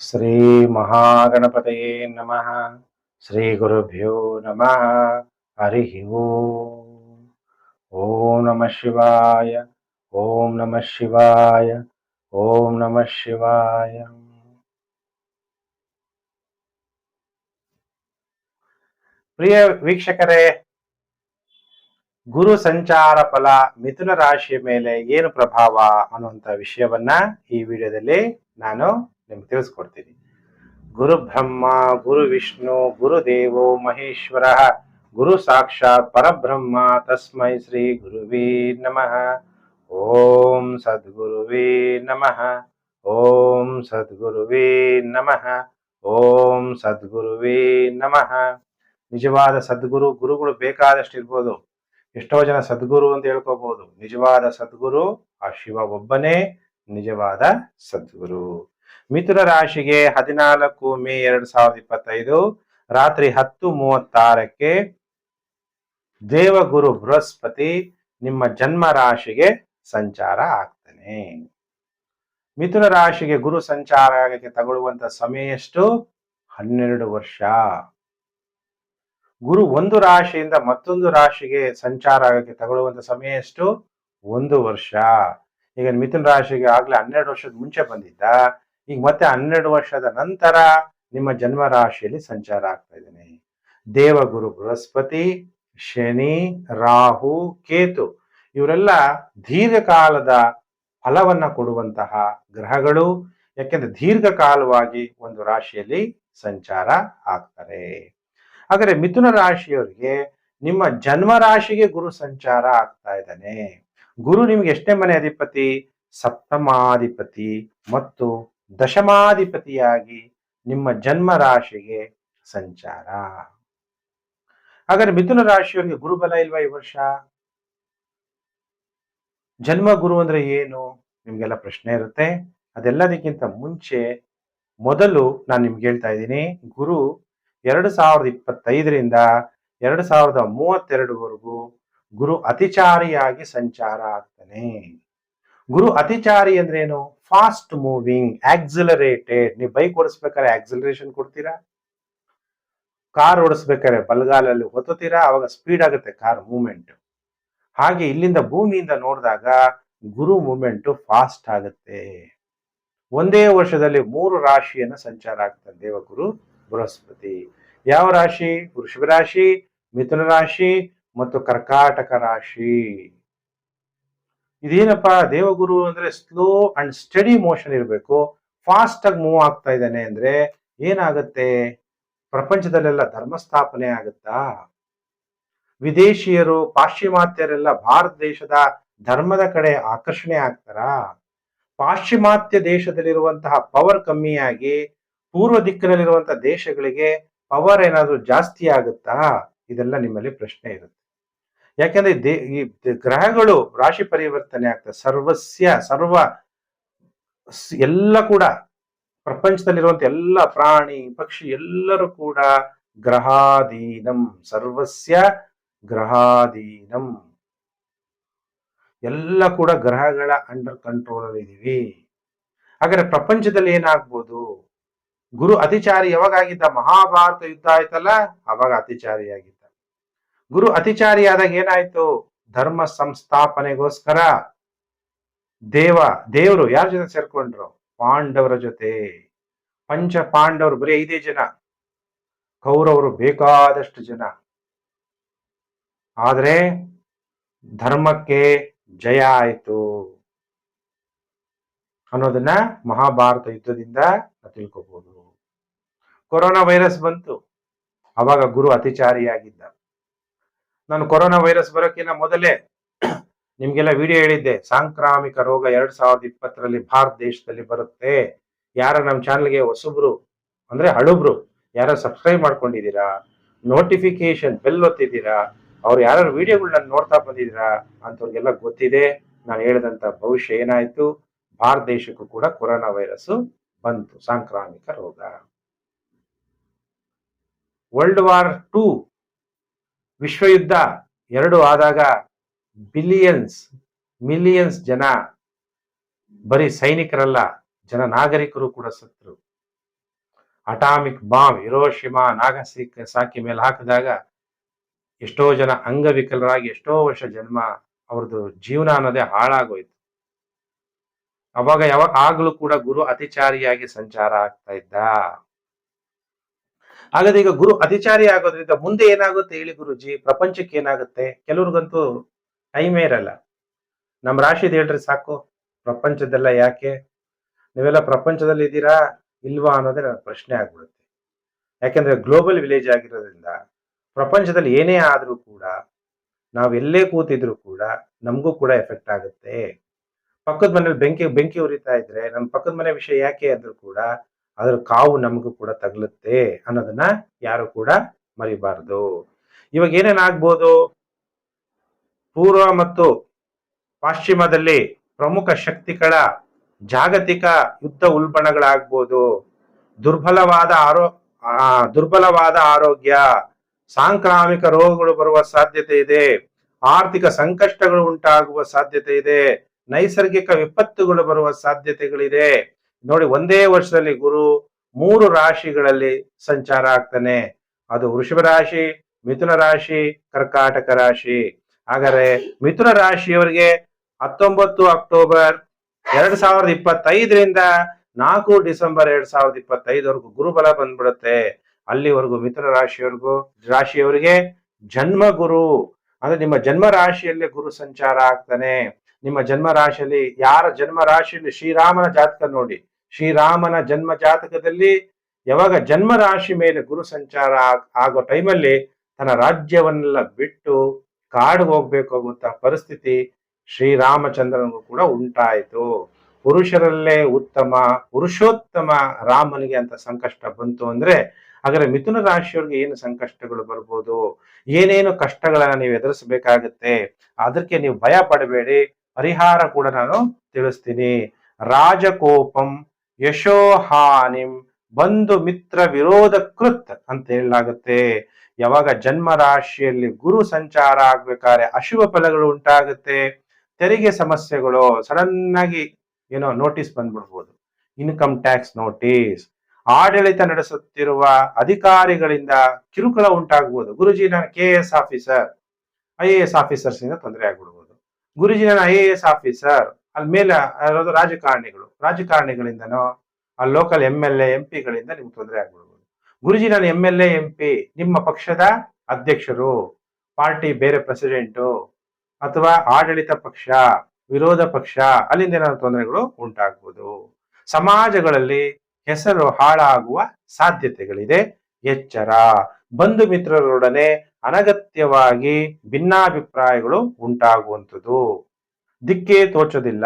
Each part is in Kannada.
ಶ್ರೀ ಮಹಾಗಣಪತಯೇ ನಮಃ. ಶ್ರೀ ಗುರುಭ್ಯೋ ನಮಃ. ಹರಿ ಓಂ ನಮಃ ಶಿವಾಯ. ಓಂ ನಮಃ ಶಿವಾಯ. ಓಂ ನಮಃ ಶಿವಾಯ. ಪ್ರಿಯ ವೀಕ್ಷಕರೇ, ಗುರು ಸಂಚಾರ ಫಲ ಮಿಥುನ ರಾಶಿಯ ಮೇಲೆ ಏನು ಪ್ರಭಾವ ಅನ್ನುವಂಥ ವಿಷಯವನ್ನ ಈ ವಿಡಿಯೋದಲ್ಲಿ ನಾನು ನಿಮ್ಗೆ ತಿಳಿಸ್ಕೊಡ್ತೀನಿ. ಗುರು ಬ್ರಹ್ಮ, ಗುರು ವಿಷ್ಣು ಗುರುದೇವೋ ಮಹೇಶ್ವರ, ಗುರು ಸಾಕ್ಷಾತ್ ಪರಬ್ರಹ್ಮ, ತಸ್ಮೈ ಶ್ರೀ ಗುರುವೇ ನಮಃ. ಓಂ ಸದ್ಗುರುವೇ ನಮಃ. ಓಂ ಸದ್ಗುರುವೇ ನಮಃ. ಓಂ ಸದ್ಗುರುವೇ ನಮಃ. ನಿಜವಾದ ಸದ್ಗುರು ಗುರುಗಳು ಬೇಕಾದಷ್ಟು ಇರ್ಬೋದು ಎಷ್ಟೋ ಜನ ಸದ್ಗುರು ಅಂತ ಹೇಳ್ಕೋಬಹುದು ನಿಜವಾದ ಸದ್ಗುರು ಆ ಶಿವ ಒಬ್ಬನೇ, ನಿಜವಾದ ಸದ್ಗುರು. ಮಿಥುನ ರಾಶಿಗೆ ಹದಿನಾಲ್ಕು ಮೇ ಎರಡ್ ಸಾವಿರದ ಇಪ್ಪತ್ತೈದು, ರಾತ್ರಿ ಹತ್ತು ಮೂವತ್ತಾರಕ್ಕೆ ದೇವಗುರು ಬೃಹಸ್ಪತಿ ನಿಮ್ಮ ಜನ್ಮ ರಾಶಿಗೆ ಸಂಚಾರ ಆಗ್ತಾನೆ. ಮಿಥುನ ರಾಶಿಗೆ ಗುರು ಸಂಚಾರ ಆಗಕ್ಕೆ ತಗೊಳ್ಳುವಂತ ಸಮಯ ಎಷ್ಟು? ಹನ್ನೆರಡು ವರ್ಷ. ಗುರು ಒಂದು ರಾಶಿಯಿಂದ ಮತ್ತೊಂದು ರಾಶಿಗೆ ಸಂಚಾರ ಆಗಕ್ಕೆ ತಗೊಳ್ಳುವಂತ ಸಮಯ ಎಷ್ಟು? ಒಂದು ವರ್ಷ. ಈಗ ಮಿಥುನ ರಾಶಿಗೆ ಆಗ್ಲೇ ಹನ್ನೆರಡು ವರ್ಷದ ಮುಂಚೆ ಬಂದಿದ್ದ. ಈಗ ಮತ್ತೆ ಹನ್ನೆರಡು ವರ್ಷದ ನಂತರ ನಿಮ್ಮ ಜನ್ಮ ರಾಶಿಯಲ್ಲಿ ಸಂಚಾರ ಆಗ್ತಾ ಇದ್ದಾನೆ. ದೇವಗುರು ಬೃಹಸ್ಪತಿ, ಶನಿ, ರಾಹು, ಕೇತು ಇವರೆಲ್ಲ ದೀರ್ಘಕಾಲದ ಫಲವನ್ನ ಕೊಡುವಂತಹ ಗ್ರಹಗಳು. ಯಾಕೆಂದ್ರೆ ದೀರ್ಘಕಾಲವಾಗಿ ಒಂದು ರಾಶಿಯಲ್ಲಿ ಸಂಚಾರ ಆಗ್ತಾರೆ. ಆದರೆ ಮಿಥುನ ರಾಶಿಯವರಿಗೆ ನಿಮ್ಮ ಜನ್ಮ ರಾಶಿಗೆ ಗುರು ಸಂಚಾರ ಆಗ್ತಾ ಇದ್ದಾನೆ. ಗುರು ನಿಮ್ಗೆ ಎಷ್ಟೇ ಮನೆ ಅಧಿಪತಿ? ಸಪ್ತಮಾಧಿಪತಿ ಮತ್ತು ದಶಮಾಧಿಪತಿಯಾಗಿ ನಿಮ್ಮ ಜನ್ಮ ರಾಶಿಗೆ ಸಂಚಾರ. ಹಾಗಾದ್ರೆ ಮಿಥುನ ರಾಶಿಯವರಿಗೆ ಗುರುಬಲ ಇಲ್ವಾ ಈ ವರ್ಷ? ಜನ್ಮ ಗುರು ಅಂದ್ರೆ ಏನು? ನಿಮ್ಗೆಲ್ಲ ಪ್ರಶ್ನೆ ಇರುತ್ತೆ. ಅದೆಲ್ಲದಕ್ಕಿಂತ ಮುಂಚೆ ಮೊದಲು ನಾನು ನಿಮ್ಗೆ ಹೇಳ್ತಾ ಇದ್ದೀನಿ, ಗುರು ಎರಡು ಸಾವಿರದ ಇಪ್ಪತ್ತೈದರಿಂದ ಎರಡು ಸಾವಿರದ ಮೂವತ್ತೆರಡುವರೆಗೂ ಗುರು ಅತಿಚಾರಿಯಾಗಿ ಸಂಚಾರ ಆಗ್ತಾನೆ. ಗುರು ಅತಿಚಾರಿ ಅಂದ್ರೆ ಏನು ಫಾಸ್ಟ್ ಮೂವಿಂಗ್ ಆಕ್ಸಿಲರೇಟೆಡ್ ನೀವು ಬೈಕ್ ಓಡಿಸ್ಬೇಕಾದ್ರೆ ಆಕ್ಸಿಲರೇಷನ್ ಕೊಡ್ತೀರಾ? ಕಾರ್ ಓಡಿಸ್ಬೇಕಾದ್ರೆ ಬಲಗಾಲಲ್ಲಿ ಹೊತ್ತೀರಾ ಅವಾಗ ಸ್ಪೀಡ್ ಆಗುತ್ತೆ ಕಾರ್ ಮೂವ್ಮೆಂಟ್ ಹಾಗೆ ಇಲ್ಲಿಂದ ಭೂಮಿಯಿಂದ ನೋಡಿದಾಗ ಗುರು ಮೂವ್ಮೆಂಟ್ ಫಾಸ್ಟ್ ಆಗುತ್ತೆ. ಒಂದೇ ವರ್ಷದಲ್ಲಿ ಮೂರು ರಾಶಿಯನ್ನ ಸಂಚಾರ ಆಗ್ತಾರೆ ದೇವಗುರು ಬೃಹಸ್ಪತಿ. ಯಾವ ರಾಶಿ? ವೃಷಭ ರಾಶಿ, ಮಿಥುನ ರಾಶಿ ಮತ್ತು ಕರ್ಕಾಟಕ ರಾಶಿ. ಇದೇನಪ್ಪ, ದೇವಗುರು ಅಂದ್ರೆ ಸ್ಲೋ ಅಂಡ್ ಸ್ಟಡಿ ಮೋಷನ್ ಇರಬೇಕು. ಫಾಸ್ಟ್ ಆಗಿ ಮೂವ್ ಆಗ್ತಾ ಇದ್ದಾನೆ ಅಂದ್ರೆ ಏನಾಗುತ್ತೆ? ಪ್ರಪಂಚದಲ್ಲೆಲ್ಲ ಧರ್ಮ ಸ್ಥಾಪನೆ ಆಗುತ್ತಾ? ವಿದೇಶಿಯರು, ಪಾಶ್ಚಿಮಾತ್ಯರೆಲ್ಲ ಭಾರತ ದೇಶದ ಧರ್ಮದ ಕಡೆ ಆಕರ್ಷಣೆ ಆಗ್ತಾರಾ? ಪಾಶ್ಚಿಮಾತ್ಯ ದೇಶದಲ್ಲಿರುವಂತಹ ಪವರ್ ಕಮ್ಮಿಯಾಗಿ ಪೂರ್ವ ದಿಕ್ಕಿನಲ್ಲಿರುವಂತಹ ದೇಶಗಳಿಗೆ ಪವರ್ ಏನಾದ್ರೂ ಜಾಸ್ತಿ ಆಗುತ್ತಾ? ಇದೆಲ್ಲ ನಿಮ್ಮಲ್ಲಿ ಪ್ರಶ್ನೆ ಇರುತ್ತೆ. ಯಾಕಂದ್ರೆ ದೇ, ಈ ಗ್ರಹಗಳು ರಾಶಿ ಪರಿವರ್ತನೆ ಆಗ್ತದೆ. ಸರ್ವಸ್ಯ, ಸರ್ವ ಎಲ್ಲ ಕೂಡ ಪ್ರಪಂಚದಲ್ಲಿರುವಂತ ಎಲ್ಲ ಪ್ರಾಣಿ, ಪಕ್ಷಿ ಎಲ್ಲರೂ ಕೂಡ ಗ್ರಹಾಧೀನಂ. ಸರ್ವಸ್ಯ ಗ್ರಹಾಧೀನಂ. ಎಲ್ಲ ಕೂಡ ಗ್ರಹಗಳ ಅಂಡರ್ ಕಂಟ್ರೋಲ್ ಅಲ್ಲಿ ಇದೀವಿ ಹಾಗಾದ್ರೆ ಪ್ರಪಂಚದಲ್ಲಿ ಏನಾಗ್ಬೋದು? ಗುರು ಅತಿಚಾರಿ ಯಾವಾಗ ಆಗಿದ್ದ? ಮಹಾಭಾರತ ಯುದ್ಧ ಆಯ್ತಲ್ಲ? ಅವಾಗ ಅತಿಚಾರಿಯಾಗಿದ್ದ. ಗುರು ಅತಿಚಾರಿಯಾದಾಗ ಏನಾಯ್ತು? ಧರ್ಮ ಸಂಸ್ಥಾಪನೆಗೋಸ್ಕರ ದೇವ, ದೇವರು ಯಾರ ಜೊತೆ ಸೇರ್ಕೊಂಡ್ರು? ಪಾಂಡವರ ಜೊತೆ. ಪಂಚ ಪಾಂಡವರು ಬರೀ ಐದೇ ಜನ. ಕೌರವರು ಬೇಕಾದಷ್ಟು ಜನ. ಆದ್ರೆ ಧರ್ಮಕ್ಕೆ ಜಯ ಆಯ್ತು ಅನ್ನೋದನ್ನ ಮಹಾಭಾರತ ಯುದ್ಧದಿಂದ ತಿಳ್ಕೋಬಹುದು ಕೊರೋನಾ ವೈರಸ್ ಬಂತು. ಅವಾಗ ಗುರು ಅತಿಚಾರಿಯಾಗಿದ್ದ. ನಾನು ಕೊರೋನಾ ವೈರಸ್ ಬರೋಕ್ಕಿಂತ ಮೊದಲೇ ನಿಮ್ಗೆಲ್ಲ ವಿಡಿಯೋ ಹೇಳಿದ್ದೆ, ಸಾಂಕ್ರಾಮಿಕ ರೋಗ ಎರಡ್ ಸಾವಿರದ ಇಪ್ಪತ್ತರಲ್ಲಿ ಭಾರತ ದೇಶದಲ್ಲಿ ಬರುತ್ತೆ. ಯಾರ ನಮ್ಮ ಚಾನಲ್ಗೆ ಹೊಸಬ್ರು ಅಂದ್ರೆ ಹಳುಬ್ರು, ಯಾರ ಸಬ್ಸ್ಕ್ರೈಬ್ ಮಾಡ್ಕೊಂಡಿದ್ದೀರಾ ನೋಟಿಫಿಕೇಶನ್ ಬೆಲ್ ಒತ್ತಿದ್ದೀರಾ, ಅವ್ರು ಯಾರು ವಿಡಿಯೋಗಳನ್ನ ನೋಡ್ತಾ ಬಂದಿದ್ದೀರಾ ಅಂತವ್ರಿಗೆಲ್ಲ ಗೊತ್ತಿದೆ. ನಾನು ಹೇಳಿದಂತ ಭವಿಷ್ಯ ಏನಾಯ್ತು? ಭಾರತ ದೇಶಕ್ಕೂ ಕೂಡ ಕೊರೋನಾ ವೈರಸ್ ಬಂತು, ಸಾಂಕ್ರಾಮಿಕ ರೋಗ. ವರ್ಲ್ಡ್ ವಾರ್ ಟೂ ವಿಶ್ವಯುದ್ಧ ಎರಡು ಆದಾಗ ಬಿಲಿಯನ್ಸ್ ಮಿಲಿಯನ್ಸ್ ಜನ ಬರೀ ಸೈನಿಕರಲ್ಲ, ಜನ ನಾಗರಿಕರು ಕೂಡ ಸತ್ರು ಅಟಾಮಿಕ್ ಬಾಂಬ್ ಹಿರೋಶಿಮಾ, ನಾಗಸಿಕ್, ಸಾಕಿ ಮೇಲೆ ಹಾಕಿದಾಗ ಎಷ್ಟೋ ಜನ ಅಂಗವಿಕಲರಾಗಿ ಎಷ್ಟೋ ವರ್ಷ ಜನ್ಮ ಅವ್ರದ್ದು ಜೀವನ ಅನ್ನೋದೇ ಹಾಳಾಗೋಯ್ತು. ಅವಾಗ ಯಾವಾಗ ಆಗಲೂ ಕೂಡ ಗುರು ಅತಿಚಾರಿಯಾಗಿ ಸಂಚಾರ ಆಗ್ತಾ ಇದ್ದ. ಹಾಗಾದ್ರೆ ಈಗ ಗುರು ಅತಿಚಾರಿ ಆಗೋದ್ರಿಂದ ಮುಂದೆ ಏನಾಗುತ್ತೆ ಹೇಳಿ ಗುರುಜಿ? ಪ್ರಪಂಚಕ್ಕೆ ಏನಾಗುತ್ತೆ? ಕೆಲವ್ರಿಗಂತೂ ಟೈಮೇ ಇರಲ್ಲ. ನಮ್ಮ ರಾಶಿದ್ ಹೇಳ್ರಿ ಸಾಕು. ಪ್ರಪಂಚದೆಲ್ಲ ಯಾಕೆ? ನೀವೆಲ್ಲ ಪ್ರಪಂಚದಲ್ಲಿ ಇದ್ದೀರಾ? ಇಲ್ವಾ ಅನ್ನೋದೇ ನನ್ನ ಪ್ರಶ್ನೆ ಆಗ್ಬಿಡುತ್ತೆ. ಯಾಕೆಂದ್ರೆ ಗ್ಲೋಬಲ್ ವಿಲೇಜ್ ಆಗಿರೋದ್ರಿಂದ ಪ್ರಪಂಚದಲ್ಲಿ ಏನೇ ಆದ್ರೂ ಕೂಡ, ನಾವು ಎಲ್ಲೇ ಕೂತಿದ್ರು ಕೂಡ ನಮಗೂ ಕೂಡ ಎಫೆಕ್ಟ್ ಆಗುತ್ತೆ. ಪಕ್ಕದ ಮನೇಲಿ ಬೆಂಕಿ ಬೆಂಕಿ ಉರಿತಾ ಇದ್ರೆ ನಮ್ಮ ಪಕ್ಕದ ಮನೆ ವಿಷಯ ಯಾಕೆ ಆದ್ರೂ ಕೂಡ ಅದ್ರ ಕಾವು ನಮಗೂ ಕೂಡ ತಗಲುತ್ತೆ ಅನ್ನೋದನ್ನ ಯಾರು ಕೂಡ ಮರಿಬಾರದು. ಇವಾಗ ಏನೇನಾಗ್ಬೋದು ಪೂರ್ವ ಮತ್ತು ಪಾಶ್ಚಿಮದಲ್ಲಿ ಪ್ರಮುಖ ಶಕ್ತಿಗಳ ಜಾಗತಿಕ ಯುದ್ಧ ಉಲ್ಬಣಗಳಾಗ್ಬೋದು. ದುರ್ಬಲವಾದ ಆರೋ ಆ, ದುರ್ಬಲವಾದ ಆರೋಗ್ಯ ಸಾಂಕ್ರಾಮಿಕ ರೋಗಗಳು ಬರುವ ಸಾಧ್ಯತೆ ಇದೆ. ಆರ್ಥಿಕ ಸಂಕಷ್ಟಗಳು ಉಂಟಾಗುವ ಸಾಧ್ಯತೆ ಇದೆ. ನೈಸರ್ಗಿಕ ವಿಪತ್ತುಗಳು ಬರುವ ಸಾಧ್ಯತೆಗಳಿದೆ. ನೋಡಿ, ಒಂದೇ ವರ್ಷದಲ್ಲಿ ಗುರು ಮೂರು ರಾಶಿಗಳಲ್ಲಿ ಸಂಚಾರ ಆಗ್ತಾನೆ. ಅದು ವೃಷಭ ರಾಶಿ, ಮಿಥುನ ರಾಶಿ, ಕರ್ಕಾಟಕ ರಾಶಿ. ಹಾಗಾದ್ರೆ ಮಿಥುನ ರಾಶಿಯವರಿಗೆ ಹತ್ತೊಂಬತ್ತು ಅಕ್ಟೋಬರ್ ಎರಡ್ ಸಾವಿರದ ಇಪ್ಪತ್ತೈದರಿಂದ ನಾಲ್ಕು ಡಿಸೆಂಬರ್ ಎರಡ್ ಸಾವಿರದ ಇಪ್ಪತ್ತೈದವರೆಗೂ ಗುರುಬಲ ಬಂದ್ಬಿಡುತ್ತೆ. ಅಲ್ಲಿವರೆಗೂ ಮಿಥುನ ರಾಶಿಯವರೆಗೂ, ರಾಶಿಯವರಿಗೆ ಜನ್ಮ ಗುರು ಅಂದ್ರೆ ನಿಮ್ಮ ಜನ್ಮ ರಾಶಿಯಲ್ಲೇ ಗುರು ಸಂಚಾರ ಆಗ್ತಾನೆ. ನಿಮ್ಮ ಜನ್ಮ ರಾಶಿಯಲ್ಲಿ ಯಾರ ಜನ್ಮ ರಾಶಿಯಲ್ಲಿ ಶ್ರೀರಾಮನ ಜಾತಕ ನೋಡಿ. ಶ್ರೀರಾಮನ ಜನ್ಮ ಜಾತಕದಲ್ಲಿ ಯಾವಾಗ ಜನ್ಮ ರಾಶಿ ಮೇಲೆ ಗುರು ಸಂಚಾರ ಆಗ್- ಟೈಮಲ್ಲಿ ತನ್ನ ರಾಜ್ಯವನ್ನೆಲ್ಲ ಬಿಟ್ಟು ಕಾಡು ಹೋಗ್ಬೇಕಾಗುವಂತಹ ಪರಿಸ್ಥಿತಿ ಶ್ರೀರಾಮಚಂದ್ರನಿಗೂ ಕೂಡ ಉಂಟಾಯಿತು. ಪುರುಷರಲ್ಲೇ ಉತ್ತಮ, ಪುರುಷೋತ್ತಮ ರಾಮನಿಗೆ ಅಂತ ಸಂಕಷ್ಟ ಬಂತು ಅಂದ್ರೆ, ಹಾಗಾದ್ರೆ ಮಿಥುನ ರಾಶಿಯವ್ರಿಗೆ ಏನು ಸಂಕಷ್ಟಗಳು ಬರ್ಬೋದು? ಏನೇನು ಕಷ್ಟಗಳನ್ನ ನೀವು ಎದುರಿಸಬೇಕಾಗತ್ತೆ? ಅದಕ್ಕೆ ನೀವು ಭಯ ಪಡಬೇಡಿ. ಪರಿಹಾರ ಕೂಡ ನಾನು ತಿಳಿಸ್ತೀನಿ. ರಾಜಕೋಪಂ ಯಶೋಹಾನಿಂ ಬಂಧು ಮಿತ್ರ ವಿರೋಧ ಕೃತ್ ಅಂತ ಹೇಳಲಾಗುತ್ತೆ. ಯಾವಾಗ ಜನ್ಮ ರಾಶಿಯಲ್ಲಿ ಗುರು ಸಂಚಾರ ಆಗ್ಬೇಕಾದ್ರೆ ಅಶುಭ ಫಲಗಳು ಉಂಟಾಗುತ್ತೆ. ತೆರಿಗೆ ಸಮಸ್ಯೆಗಳು ಸಡನ್ ಆಗಿ ಏನೋ ನೋಟಿಸ್ ಬಂದ್ಬಿಡ್ಬೋದು. Income tax notice. ಆಡಳಿತ ನಡೆಸುತ್ತಿರುವ ಅಧಿಕಾರಿಗಳಿಂದ ಕಿರುಕುಳ ಉಂಟಾಗ್ಬೋದು. ಗುರುಜಿ, ನಾನು K S officer. I A S officers ಇಂದ ತೊಂದರೆ ಆಗ್ಬಿಡ್ಬೋದು. ಗುರುಜಿ ನಾನು ಐ ಎ ಎಸ್ ಆಫೀಸರ್ ಅಲ್ಲಿ ಮೇಲೆ ಯಾರಾದ್ರೂ ರಾಜಕಾರಣಿಗಳು, ರಾಜಕಾರಣಿಗಳಿಂದನೋ, ಆ ಲೋಕಲ್ ಎಂ ಎಲ್ ಎಂ ಪಿಗಳಿಂದ ನಿಮ್ಗೆ ತೊಂದರೆ ಆಗ್ಬಿಡ್ಬೋದು. ಗುರುಜಿ ನಾನು ಎಂ ಎಲ್ ಎಂ ಪಿ ನಿಮ್ಮ ಪಕ್ಷದ ಅಧ್ಯಕ್ಷರು, ಪಾರ್ಟಿ ಬೇರೆ ಪ್ರೆಸಿಡೆಂಟು, ಅಥವಾ ಆಡಳಿತ ಪಕ್ಷ, ವಿರೋಧ ಪಕ್ಷ, ಅಲ್ಲಿಂದ ಏನಾದ್ರು ತೊಂದರೆಗಳು ಉಂಟಾಗ್ಬೋದು. ಸಮಾಜಗಳಲ್ಲಿ ಹೆಸರು ಹಾಳಾಗುವ ಸಾಧ್ಯತೆಗಳಿದೆ. ಎಚ್ಚರ. ಬಂಧು ಮಿತ್ರರೊಡನೆ ಅನಗತ್ಯವಾಗಿ ಭಿನ್ನಾಭಿಪ್ರಾಯಗಳು ಉಂಟಾಗುವಂಥದ್ದು. ದಿಕ್ಕೇ ತೋಚೋದಿಲ್ಲ.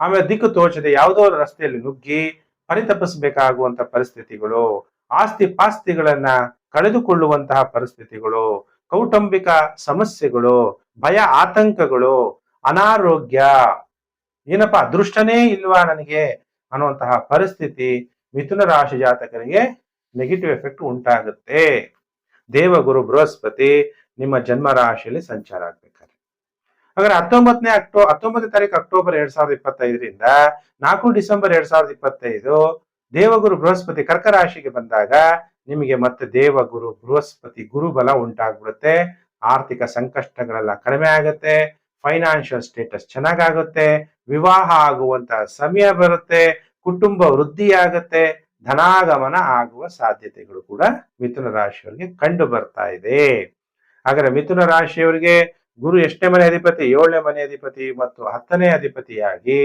ಆಮೇಲೆ ದಿಕ್ಕು ತೋಚದೆ ಯಾವುದೋ ರಸ್ತೆಯಲ್ಲಿ ನುಗ್ಗಿ ಪರಿತಪಿಸಬೇಕಾಗುವಂತ ಪರಿಸ್ಥಿತಿಗಳು, ಆಸ್ತಿ ಪಾಸ್ತಿಗಳನ್ನ ಕಳೆದುಕೊಳ್ಳುವಂತಹ ಪರಿಸ್ಥಿತಿಗಳು, ಕೌಟುಂಬಿಕ ಸಮಸ್ಯೆಗಳು, ಭಯ ಆತಂಕಗಳು, ಅನಾರೋಗ್ಯ, ಏನಪ್ಪಾ ಅದೃಷ್ಟನೇ ಇಲ್ವಾ ನನಗೆ ಅನ್ನುವಂತಹ ಪರಿಸ್ಥಿತಿ ಮಿಥುನ ರಾಶಿ ಜಾತಕರಿಗೆ ನೆಗೆಟಿವ್ ಎಫೆಕ್ಟ್ ಉಂಟಾಗುತ್ತೆ. ದೇವಗುರು ಬೃಹಸ್ಪತಿ ನಿಮ್ಮ ಜನ್ಮ ರಾಶಿಯಲ್ಲಿ ಸಂಚಾರ ಆಗ್ಬೇಕಾದ್ರೆ. ಹಾಗಾದ್ರೆ ಹತ್ತೊಂಬತ್ತನೇ ಅಕ್ಟೋ, ಹತ್ತೊಂಬತ್ತನೇ ತಾರೀಕು ಅಕ್ಟೋಬರ್ ಎರಡ್ ಸಾವಿರದ ಇಪ್ಪತ್ತೈದರಿಂದ ನಾಲ್ಕು ಡಿಸೆಂಬರ್ ಎರಡ್ ಸಾವಿರದ ಇಪ್ಪತ್ತೈದು ದೇವಗುರು ಬೃಹಸ್ಪತಿ ಕರ್ಕ ರಾಶಿಗೆ ಬಂದಾಗ ನಿಮಗೆ ಮತ್ತೆ ದೇವಗುರು ಬೃಹಸ್ಪತಿ ಗುರುಬಲ ಉಂಟಾಗ್ಬಿಡುತ್ತೆ. ಆರ್ಥಿಕ ಸಂಕಷ್ಟಗಳೆಲ್ಲ ಕಡಿಮೆ ಆಗುತ್ತೆ. ಫೈನಾನ್ಷಿಯಲ್ ಸ್ಟೇಟಸ್ ಚೆನ್ನಾಗಾಗುತ್ತೆ. ವಿವಾಹ ಆಗುವಂತ ಸಮಯ ಬರುತ್ತೆ. ಕುಟುಂಬ ವೃದ್ಧಿಯಾಗತ್ತೆ. ಧನಾಗಮನ ಆಗುವ ಸಾಧ್ಯತೆಗಳು ಕೂಡ ಮಿಥುನ ರಾಶಿಯವರಿಗೆ ಕಂಡು ಬರ್ತಾ ಇದೆ. ಹಾಗಾದ್ರೆ ಮಿಥುನ ರಾಶಿಯವರಿಗೆ ಗುರು ಎಷ್ಟನೇ ಮನೆ ಅಧಿಪತಿ, ಏಳನೇ ಮನೆ ಅಧಿಪತಿ ಮತ್ತು ಹತ್ತನೇ ಅಧಿಪತಿಯಾಗಿ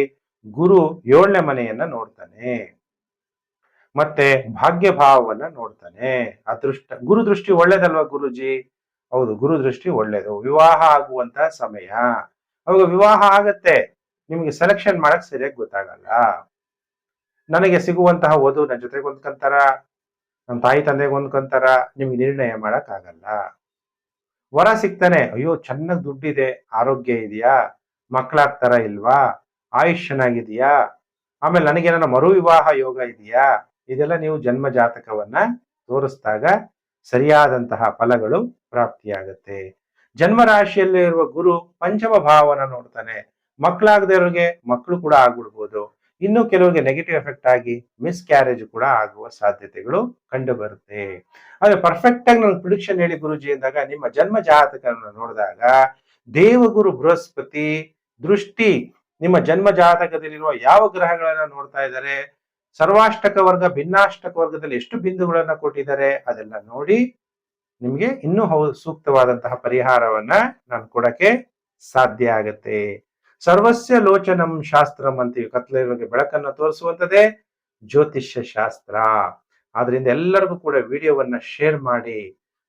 ಗುರು ಏಳನೇ ಮನೆಯನ್ನ ನೋಡ್ತಾನೆ. ಮತ್ತೆ ಭಾಗ್ಯ ಭಾವವನ್ನ ನೋಡ್ತಾನೆ. ಅದೃಷ್ಟ, ಗುರು ದೃಷ್ಟಿ ಒಳ್ಳೇದಲ್ವಾ ಗುರುಜಿ? ಹೌದು, ಗುರು ದೃಷ್ಟಿ ಒಳ್ಳೇದು. ವಿವಾಹ ಆಗುವಂತ ಸಮಯ. ಅವಾಗ ವಿವಾಹ ಆಗತ್ತೆ. ನಿಮ್ಗೆ ಸೆಲೆಕ್ಷನ್ ಮಾಡಕ್ ಸರಿಯಾಗಿ ಗೊತ್ತಾಗಲ್ಲ. ನನಗೆ ಸಿಗುವಂತಹ ವಧು ನನ್ನ ಜೊತೆಗೆ ಹೊಂದ್ಕೊಂತಾರ ನಮ್ಮ ತಾಯಿ ತಂದೆಗೆ ಹೊಂದ್ಕೊಂತಾರ ನಿಮ್ಗೆ ನಿರ್ಣಯ ಮಾಡಕ್ ಆಗಲ್ಲ ವರ ಸಿಗ್ತಾನೆ, ಅಯ್ಯೋ ಚೆನ್ನಾಗಿ ದುಡ್ಡಿದೆ, ಆರೋಗ್ಯ ಇದೆಯಾ ಮಕ್ಕಳಾಗ್ತಾರ ಇಲ್ವಾ, ಆಯುಷ್ ಚೆನ್ನಾಗಿದೆಯಾ, ಆಮೇಲೆ ನನಗೇನ ಮರು ವಿವಾಹ ಯೋಗ ಇದೆಯಾ, ಇದೆಲ್ಲ ನೀವು ಜನ್ಮ ಜಾತಕವನ್ನ ತೋರಿಸಿದಾಗ ಸರಿಯಾದಂತಹ ಫಲಗಳು ಪ್ರಾಪ್ತಿಯಾಗತ್ತೆ. ಜನ್ಮ ರಾಶಿಯಲ್ಲಿ ಇರುವ ಗುರು ಪಂಚಮ ಭಾವನ ನೋಡ್ತಾನೆ. ಮಕ್ಕಳಾಗದವ್ರಿಗೆ ಮಕ್ಕಳು ಕೂಡ ಆಗ್ಬಿಡ್ಬೋದು. ಇನ್ನು ಕೆಲವರಿಗೆ ನೆಗೆಟಿವ್ ಎಫೆಕ್ಟ್ ಆಗಿ ಮಿಸ್ ಕ್ಯಾರೇಜ್ ಕೂಡ ಆಗುವ ಸಾಧ್ಯತೆಗಳು ಕಂಡು ಬರುತ್ತೆ ಆದ್ರೆ ಪರ್ಫೆಕ್ಟ್ ಆಗಿ ನಾನು ಪ್ರಿಡಿಕ್ಷನ್ ಹೇಳಿ ಗುರುಜಿ ಅಂದಾಗ ನಿಮ್ಮ ಜನ್ಮ ಜಾತಕವನ್ನು ನೋಡಿದಾಗ ದೇವಗುರು ಬೃಹಸ್ಪತಿ ದೃಷ್ಟಿ ನಿಮ್ಮ ಜನ್ಮ ಜಾತಕದಲ್ಲಿರುವ ಯಾವ ಗ್ರಹಗಳನ್ನ ನೋಡ್ತಾ ಇದ್ದಾರೆ? ಸರ್ವಾಷ್ಟಕ ವರ್ಗ, ಭಿನ್ನಾಷ್ಟಕ ವರ್ಗದಲ್ಲಿ ಎಷ್ಟು ಬಿಂದುಗಳನ್ನ ಕೊಟ್ಟಿದ್ದಾರೆ? ಅದೆಲ್ಲ ನೋಡಿ ನಿಮ್ಗೆ ಇನ್ನೂ ಸೂಕ್ತವಾದಂತಹ ಪರಿಹಾರವನ್ನ ನಾನು ಕೊಡಕ್ಕೆ ಸಾಧ್ಯ ಆಗತ್ತೆ. ಸರ್ವಸ್ಯ ಲೋಚನಂ ಶಾಸ್ತ್ರಂ ಅಂತೀವಿ ಕತ್ಲಿರುವಾಗ ಬೆಳಕನ್ನು ತೋರಿಸುವಂಥದ್ದೇ ಜ್ಯೋತಿಷ್ಯ ಶಾಸ್ತ್ರ. ಆದ್ರಿಂದ ಎಲ್ಲರಿಗೂ ಕೂಡ ವಿಡಿಯೋವನ್ನ ಶೇರ್ ಮಾಡಿ.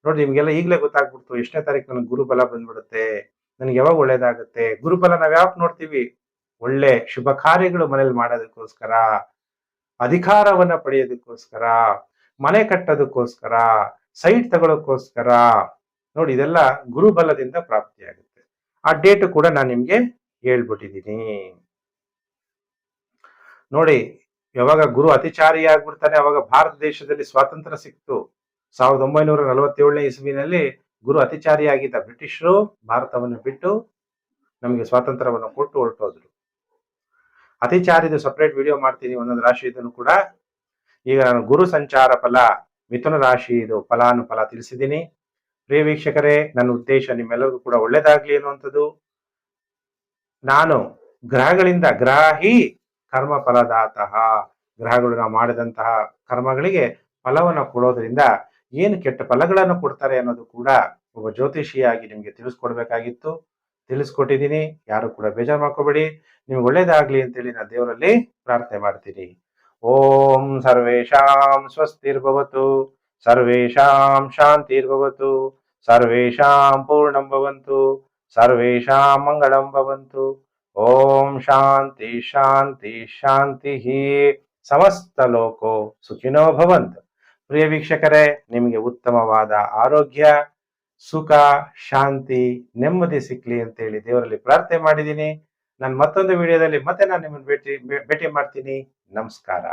ನೋಡಿ, ನಿಮ್ಗೆಲ್ಲ ಈಗಲೇ ಗೊತ್ತಾಗ್ಬಿಡ್ತು, ಎಷ್ಟನೇ ತಾರೀಕು ನನಗೆ ಗುರುಬಲ ಬಂದ್ಬಿಡುತ್ತೆ, ನನಗೆ ಯಾವಾಗ ಒಳ್ಳೇದಾಗುತ್ತೆ? ಗುರುಬಲ ನಾವ್ ಯಾಕೆ ನೋಡ್ತೀವಿ? ಒಳ್ಳೆ ಶುಭ ಕಾರ್ಯಗಳು ಮನೇಲಿ ಮಾಡೋದಕ್ಕೋಸ್ಕರ, ಅಧಿಕಾರವನ್ನ ಪಡೆಯೋದಕ್ಕೋಸ್ಕರ, ಮನೆ ಕಟ್ಟೋದಕ್ಕೋಸ್ಕರ, ಸೈಟ್ ತಗೊಳ್ಳೋಕ್ಕೋಸ್ಕರ ನೋಡಿ, ಇದೆಲ್ಲ ಗುರುಬಲದಿಂದ ಪ್ರಾಪ್ತಿಯಾಗುತ್ತೆ. ಆ ಡೇಟ್ ಕೂಡ ನಾನು ನಿಮ್ಗೆ ಹೇಳ್ಬಿಟ್ಟಿದ್ದೀನಿ. ನೋಡಿ, ಯಾವಾಗ ಗುರು ಅತಿಚಾರಿ ಆಗ್ಬಿಡ್ತಾನೆ, ಅವಾಗ ಭಾರತ ದೇಶದಲ್ಲಿ ಸ್ವಾತಂತ್ರ್ಯ ಸಿಕ್ತು. ಸಾವಿರದ ಒಂಬೈನೂರ ನಲವತ್ತೇಳನೇ ಇಸ್ವಿನಲ್ಲಿ ಗುರು ಅತಿಚಾರಿ ಆಗಿದ್ದ ಬ್ರಿಟಿಷರು ಭಾರತವನ್ನು ಬಿಟ್ಟು ನಮಗೆ ಸ್ವಾತಂತ್ರ್ಯವನ್ನು ಕೊಟ್ಟು ಹೊರಟೋದ್ರು. ಅತಿಚಾರಿದು ಸಪ್ರೇಟ್ ವಿಡಿಯೋ ಮಾಡ್ತೀನಿ, ಒಂದೊಂದು ರಾಶಿ ಇದನ್ನು ಕೂಡ. ಈಗ ನಾನು ಗುರು ಸಂಚಾರ ಫಲ, ಮಿಥುನ ರಾಶಿ ಇದು ಫಲಾನುಫಲ ತಿಳಿಸಿದ್ದೀನಿ. ಪ್ರಿಯ ವೀಕ್ಷಕರೇ, ನನ್ನ ಉದ್ದೇಶ ನಿಮ್ಮೆಲ್ಲರಿಗೂ ಕೂಡ ಒಳ್ಳೇದಾಗ್ಲಿ ಅನ್ನುವಂಥದ್ದು. ನಾನು ಗ್ರಹಗಳಿಂದ ಗ್ರಾಹಿ ಕರ್ಮ ಫಲದಾತಃ ಗ್ರಹಗಳು ನಾವು ಮಾಡಿದಂತಹ ಕರ್ಮಗಳಿಗೆ ಫಲವನ್ನು ಕೊಡೋದ್ರಿಂದ ಏನು ಕೆಟ್ಟ ಫಲಗಳನ್ನು ಕೊಡ್ತಾರೆ ಅನ್ನೋದು ಕೂಡ ಒಬ್ಬ ಜ್ಯೋತಿಷಿಯಾಗಿ ನಿಮ್ಗೆ ತಿಳಿಸ್ಕೊಡ್ಬೇಕಾಗಿತ್ತು. ತಿಳಿಸ್ಕೊಟ್ಟಿದ್ದೀನಿ. ಯಾರು ಕೂಡ ಬೇಜಾರು ಮಾಡ್ಕೋಬೇಡಿ. ನಿಮ್ಗೆ ಒಳ್ಳೇದಾಗ್ಲಿ ಅಂತೇಳಿ ನಾನು ದೇವರಲ್ಲಿ ಪ್ರಾರ್ಥನೆ ಮಾಡ್ತೀನಿ. ಓಂ ಸರ್ವೇಷಾಂ ಸ್ವಸ್ತಿರ್ಭವತು, ಸರ್ವೇಷಾಂ ಶಾಂತಿರ್ಭವತು, ಸರ್ವೇಷಾಂ ಪೂರ್ಣಂ ಭವಂತು ಸರ್ವೇಷಾಂ ಮಂಗಳಂ ಭವಂತು ಓಂ ಶಾಂತಿ ಶಾಂತಿ ಶಾಂತಿ ಸಮಸ್ತ ಲೋಕೋ ಸುಖಿನೋ ಭವಂತು ಪ್ರಿಯ ವೀಕ್ಷಕರೇ ನಿಮಗೆ ಉತ್ತಮವಾದ ಆರೋಗ್ಯ, ಸುಖ, ಶಾಂತಿ, ನೆಮ್ಮದಿ ಸಿಕ್ಲಿ ಅಂತೇಳಿ ದೇವರಲ್ಲಿ ಪ್ರಾರ್ಥನೆ ಮಾಡಿದ್ದೀನಿ. ನಾನು ಮತ್ತೊಂದು ವಿಡಿಯೋದಲ್ಲಿ ಮತ್ತೆ ನಾನು ನಿಮ್ಮನ್ನು ಭೇಟಿ ಭೇಟಿ ಮಾಡ್ತೀನಿ. ನಮಸ್ಕಾರ.